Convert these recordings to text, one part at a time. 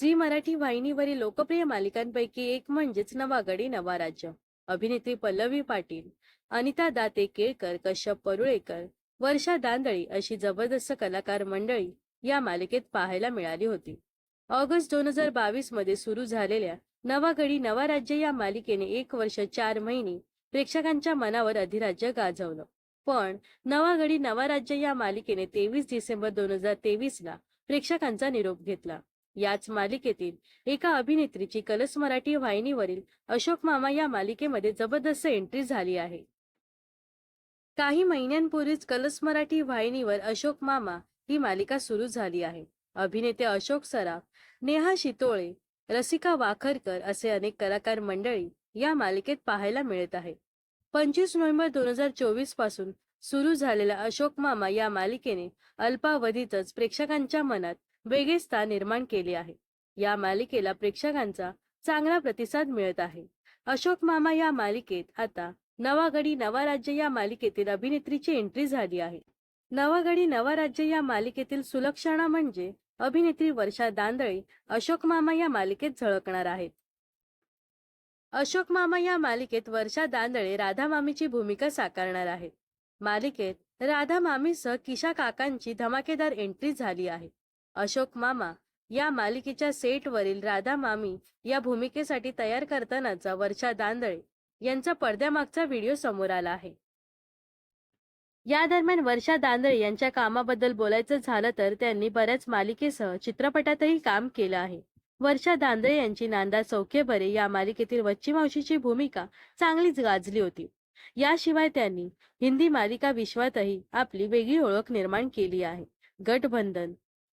Zee Marathi वाहिनीवरील लोकप्रिय मालिकांपैकी एक म्हणजेच नवागडी नवा राज्य. अभिनेत्री पल्लवी पाटील अनिता दाते केळकर कश्यप परुळेकर वर्षा दांदळी अशी जबरदस्त कलाकार मंडळी या मालिकेत पाहायला मिळाली होती. ऑगस्ट दोन हजार बावीसमध्ये सुरू झालेल्या नवागडी नवा राज्य या मालिकेने एक वर्ष चार महिने प्रेक्षकांच्या मनावर अधिराज्य गाजवलं. पण नवागडी नवा राज्य या मालिकेने तेवीस डिसेंबर दोन हजार तेवीस ला प्रेक्षकांचा निरोप घेतला. याच मालिकेतील एका अभिनेत्रीची कलस मराठी वाहिनीवरील अशोक मामा या मालिकेमध्ये जबरदस्त एंट्री झाली आहे. काही महिन्यांपूर्वीच कलस मराठी वाहिनीवर अशोक मामा ही मालिका सुरू झाली आहे. अभिनेते अशोक सराफ नेहा शितोळे रसिका वाखरकर असे अनेक कलाकार मंडळी या मालिकेत पाहायला मिळत आहे. पंचवीस नोव्हेंबर दोन हजार चोवीसपासून सुरू झालेल्या अशोक मामा या मालिकेने अल्पावधीतच प्रेक्षकांच्या मनात वेगळे स्थान निर्माण केले आहे. या मालिकेला प्रेक्षकांचा चांगला प्रतिसाद मिळत आहे. अशोक मामा या मालिकेत आता नवागडी नवा राज्य या मालिकेतील अभिनेत्रीची एंट्री झाली आहे. नवागडी नवा राज्य या मालिकेतील सुलक्षणा म्हणजे अभिनेत्री वर्षा दांदळे अशोक मामा या मालिकेत झळकणार आहेत. अशोक मामा या मालिकेत वर्षा दांदळे राधा मामीची भूमिका साकारणार आहेत. मालिकेत राधा मामीसह किशा काकांची धमाकेदार एंट्री झाली आहे. अशोक मामा या मालिकेच्या सेटवरील राधा मामी या भूमिकेसाठी तयार करतानाचा वर्षा दांदळे यांचा पडद्यामागचा व्हिडिओ समोर आला आहे. या दरम्यान वर्षा दांदळे यांच्या कामाबद्दल बोलायचं झालं तर त्यांनी बऱ्याच मालिकेसह चित्रपटातही काम केलं आहे. वर्षा दांदळे यांची नांदा सौख्य बरे या मालिकेतील वच्ची मावशीची भूमिका चांगलीच गाजली होती. याशिवाय त्यांनी हिंदी मालिका विश्वातही आपली वेगळी ओळख निर्माण केली आहे. गठबंधन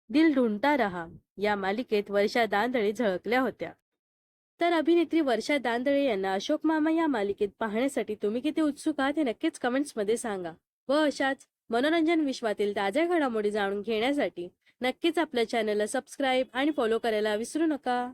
दिल ढुंढता रहा. या मालिकेत वर्षा दांदळे झळकल्या होत्या. तर अभिनेत्री वर्षा दांदळे यांना अशोक मामा या मालिकेत पाहण्यासाठी तुम्ही किती उत्सुक आहात हे नक्कीच कमेंट्समध्ये सांगा. व अशाच मनोरंजन विश्वातील ताज्या घडामोडी जाणून घेण्यासाठी नक्कीच आपल्या चॅनलला सबस्क्राईब आणि फॉलो करायला विसरू नका.